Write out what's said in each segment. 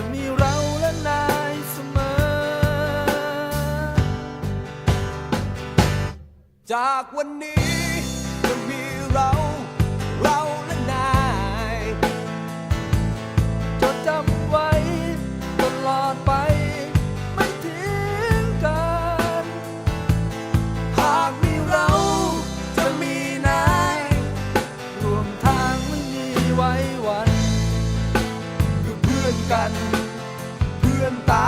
จะมีเราและนายเสมอ จากวันนี้จะมีเรา กัน เพื่อนตา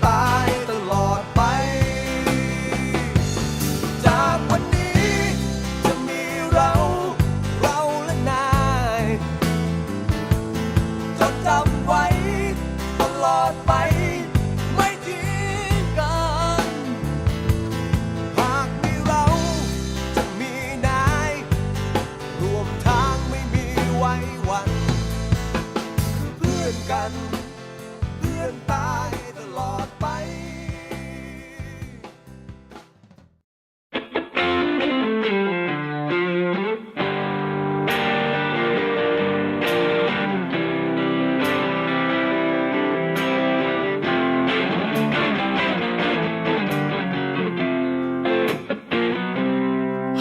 เพื่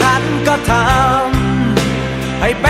ฉันก็ทำให้เป็น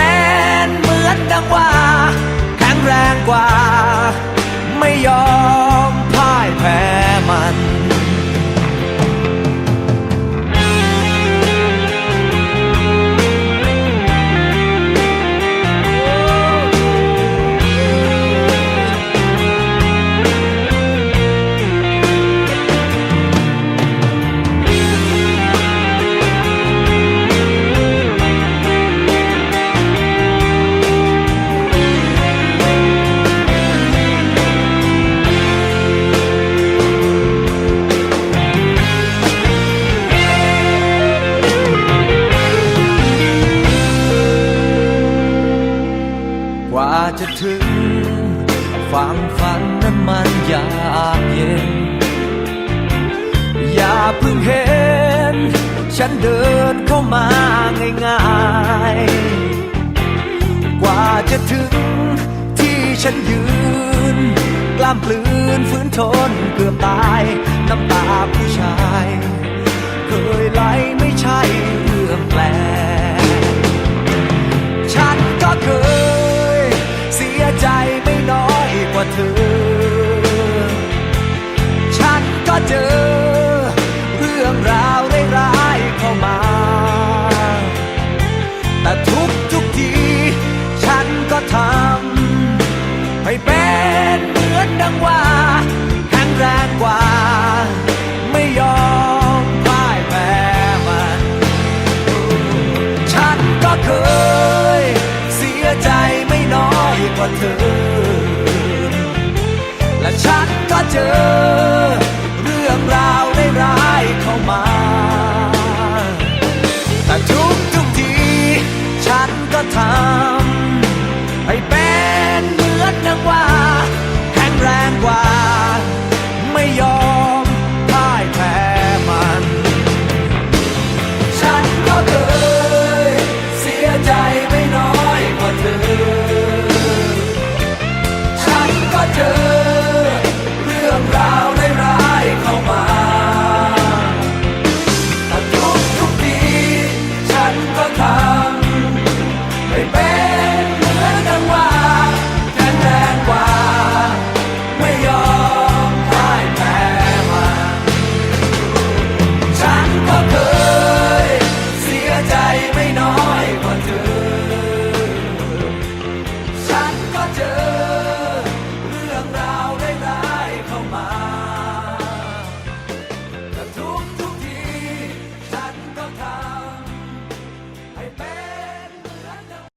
ความฝันนั้นมันยากเย็น อย่าเพิ่งเห็น ฉันเดินเข้ามาง่ายๆ กว่าจะถึงที่ฉันยืน กล้ามปลืนฝืนทนเกือบตาย น้ำตา เธอ ฉันก็เจอ เรื่องราวร้ายๆเข้ามา แต่ทุก 他。